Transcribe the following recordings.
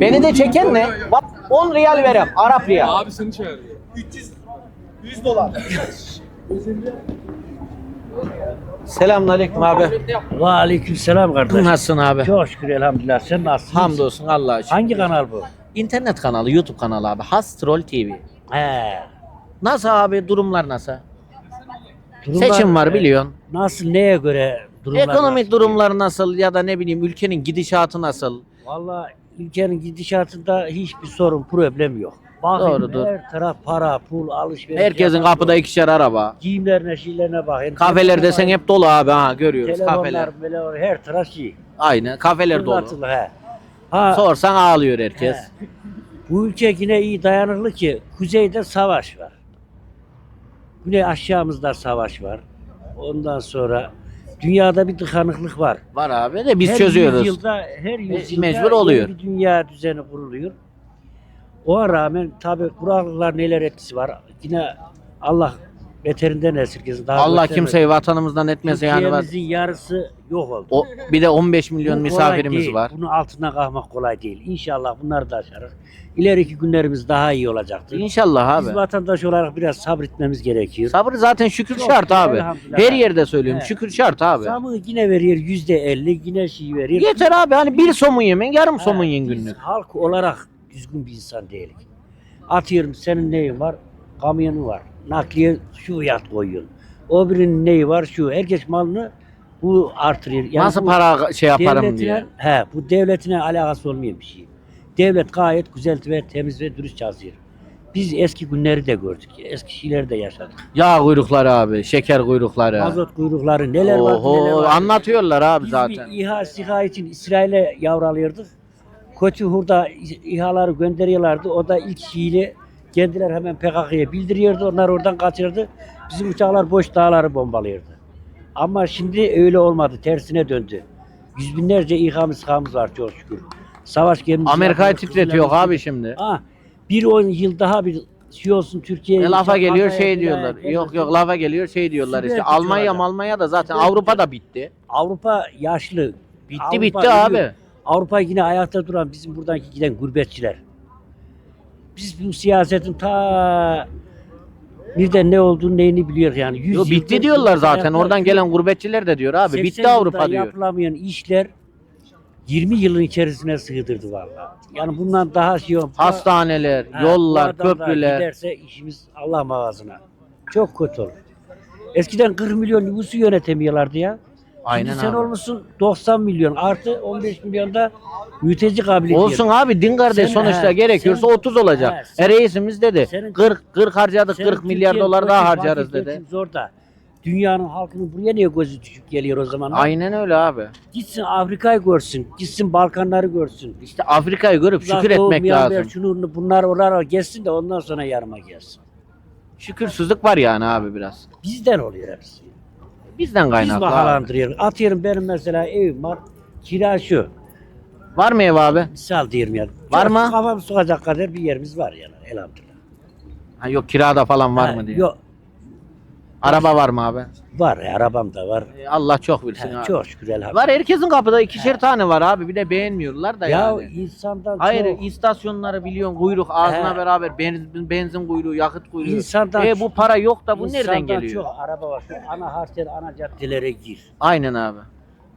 Beni de çeken ne? Bak 10 riyal verem. Arap riyal. Abi seni çağırıyor. 300 100 dolar. Selamünaleyküm abi. Ve aleykümselam kardeş. Nasılsın abi? Çok şükür elhamdülillah. Sen nasılsın? Hamdolsun Allah'a şükür. Hangi kanal bu? İnternet kanalı, YouTube kanalı abi. Hastrol TV. He. Nasıl abi? Durumlar nasıl? Durumlar- Seçim var biliyorsun. Nasıl neye göre durumlar? Ekonomik nasıl? durumlar nasıl ya da ne bileyim ülkenin gidişatı nasıl? Valla ülkenin gidişatında hiçbir sorun problem yok. Bakın Doğrudur. her taraf para, pul, alışveriş. Herkesin yapan kapıda yok. ikişer araba. Giyimlerine, şeylerine bakın. Kafeler desen Telefonlar, hep dolu abi ha görüyoruz kafeler. Telefonlar, telefonlar, her taraf şey. Aynı kafeler dolu. Fırlatılı, He. Ha, Sorsan ağlıyor herkes. He. Bu ülke yine iyi dayanıklı ki kuzeyde savaş var. Güney aşağımızda savaş var. Ondan sonra dünyada bir tıkanıklık var. Var abi de biz her çözüyoruz. E, Yüzyılda, her yüzyılda mecbur oluyor. bir dünya düzeni kuruluyor. Ona rağmen tabi kuraklıklar neler etkisi var. Yine Allah beterinden esirgesin. Daha Allah göstermesin. kimseyi vatanımızdan etmesin yani. Türkiye'mizin yarısı yok oldu. O, bir de 15 milyon Bu misafirimiz kolay değil. var. Bunun altından kalkmak kolay değil. İnşallah bunları da aşarız. İleriki günlerimiz daha iyi olacaktır. İnşallah Biz abi. vatandaş olarak biraz sabretmemiz gerekiyor. Sabır zaten şükür Çok şart abi. elhamdülillah. Her yerde söylüyorum. He. Şükür şart abi. Zamı yine veriyor yüzde elli, yine şey veriyor. Yeter abi hani bir somun yemen yarım He, somun yiyin biz günlük. Halk olarak düzgün bir insan değilik. Atıyorum senin neyin var? Kamyonun var. Nakliye şu fiyat koyuyorsun. O birinin neyi var? Şu. Herkes malını bu artırıyor. Yani Nasıl bu para şey yaparım devletine, diye. He, bu devletine alakası olmayan bir şey. Devlet gayet güzel ve temiz ve dürüst çalışıyor. Biz eski günleri de gördük. Eski şeyleri de yaşadık. Yağ kuyrukları abi, şeker kuyrukları. Mazot kuyrukları neler var neler Oho, anlatıyorlar abi Biz zaten. bir İHA SİHA için İsrail'e yavralıyorduk. Kötü hurda İHA'ları gönderiyorlardı. O da ilk şeyini kendiler hemen PKK'ya bildiriyordu. Onlar oradan kaçırdı. Bizim uçaklar boş dağları bombalıyordu. Ama şimdi öyle olmadı. Tersine döndü. Yüz binlerce İHA'mız SİHA'mız var çok şükür. Savaş gemisi. Amerika'yı titretiyor abi şimdi. Ha, bir on yıl daha bir şey olsun Türkiye'ye. E, lafa geliyor şey Hatay'a, diyorlar. Hatay'a, Yok yok lafa geliyor şey diyorlar işte. Almanya tutuyorlar. Almanya da zaten Süper Avrupa da bitti. Avrupa yaşlı. Bitti Avrupa bitti ölüyor. abi. Avrupa yine ayakta duran bizim buradan giden gurbetçiler. Biz bu siyasetin ta birden ne olduğunu neyini biliyor yani. 100 Yo, bitti yıldır diyorlar zaten. ayakta- Oradan gelen gurbetçiler de diyor abi. 80 Bitti Avrupa diyor. yapılamayan işler 20 yılın içerisine sığdırdı vallahi. Yani bundan daha şey yok. Hastaneler, Ha, bu yollar, adam da köprüler. Giderse işimiz Allah mağazına. Çok kötü olur. Eskiden 40 milyon nüfusu yönetemiyorlardı ya. Aynen Şimdi sen abi. olmuşsun 90 milyon artı 15 milyonda mülteci kabiliyeti. Olsun abi din kardeş Sen- sonuçta he, gerekiyorsa sen- 30 olacak. he, E sen- reisimiz dedi. senin- 40 40 harcadık Senin 40 milyar Türkiye dolar daha gözü harcarız dedi. geçim Zor da. Dünyanın halkının buraya niye gözü düşük geliyor o zaman? Aynen öyle abi. Gitsin Afrika'yı görsün, gitsin Balkanları görsün. İşte Afrika'yı görüp şükür Uzak Doğu, etmek Myanmar, lazım. Şunu, bunlar oralara gelsin de ondan sonra yarıma gelsin. Şükürsüzlük var yani abi biraz. Bizden oluyor hepsi. Bizden Biz kaynaklı abi. bahalandırıyoruz. Atıyorum benim mesela evim var. Kira şu. Var mı ev abi? Misal diyorum yani. Var mı? Kafam sokacak kadar bir yerimiz var yani elhamdülillah. Ha, yok kirada falan var Ha, mı diye. Yok. Araba var mı abi? Var ya arabam da var. E, Allah çok bilsin Ha, abi. çok şükür elhamdülillah. Var herkesin kapıda ikişer tane var abi. Bir de beğenmiyorlar da ya yani. insandan Hayır çok, istasyonları biliyorsun kuyruk ağzına He. beraber benzin, benzin kuyruğu, yakıt kuyruğu. insandan E bu para yok da bu nereden insandan geliyor? çok araba var. Şu ana harçlar ana caddelere gir. Aynen abi.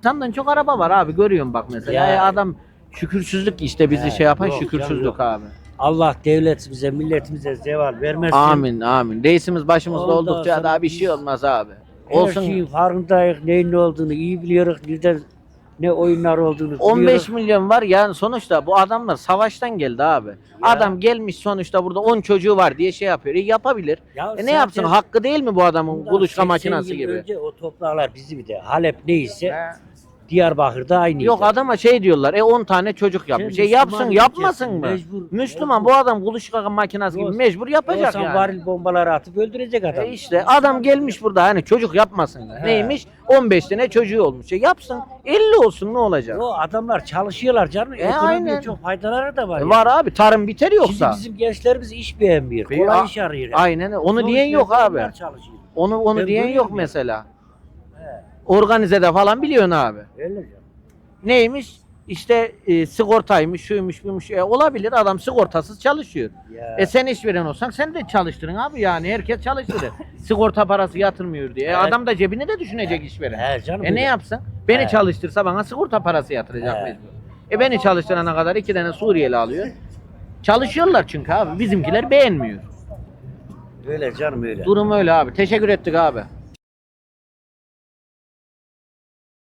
Senden çok araba var abi görüyorum bak mesela. Ya. E, adam şükürsüzlük işte bizi He, şey yapan yok canım, şükürsüzlük yok. abi. Allah devletimize, milletimize zeval vermesin. Amin amin. Reisimiz başımızda Ondan oldukça sonra daha bir şey olmaz abi. Her Olsun. şeyin farkındayız. Neyin ne olduğunu iyi biliyoruz. Birden ne oyunlar olduğunu 15 biliyoruz. milyon var yani sonuçta bu adamlar savaştan geldi abi. Adam gelmiş sonuçta burada 10 çocuğu var diye şey yapıyor. E, yapabilir. Ya E ne zaten yapsın? Hakkı değil mi bu adamın bundan kuluçka 80 makinesi yıl gibi? Önce o topraklar bizim de. Halep neyse Diyarbakır'da aynıydı. Yok adama şey diyorlar. E 10 tane çocuk yapmış. E yapsın Müslüman yapmasın ülkesin, mı? mecbur- Müslüman bu adam kuluçka makinesi gibi Yok, mecbur yapacak Yapacak yani. varil bombaları atıp öldürecek adam. E işte adam gelmiş burada hani çocuk yapmasın. Neymiş? 15 tane çocuğu olmuş. E yapsın. 50 olsun ne olacak? O adamlar çalışıyorlar canım. E, Ekonomiye aynen. çok faydaları da var. E yani. var abi tarım biter yoksa. Şimdi bizim gençlerimiz iş beğenmiyor. Kolay a- iş arıyor. Aynen onu Zor diyen yok abi. çalışıyor. Onu onu Ben diyen yok ya. mesela. He. Organizede falan biliyorsun abi. Öyle. Neymiş? işte e, sigortaymış, şuymuş, buymuş. E, olabilir adam sigortasız çalışıyor. Ya. E sen işveren olsan sen de çalıştırın abi yani herkes çalıştırır. Sigorta parası yatırmıyor diye. E, Evet. adam da cebini de düşünecek işveren. He canım, e ne yapsın? Beni He. çalıştırsa bana sigorta parası yatıracak He. mecbur. E beni çalıştırana kadar iki tane Suriyeli alıyor. Çalışıyorlar çünkü abi. Bizimkiler beğenmiyor. Öyle canım öyle. Durum öyle abi. Teşekkür ettik abi.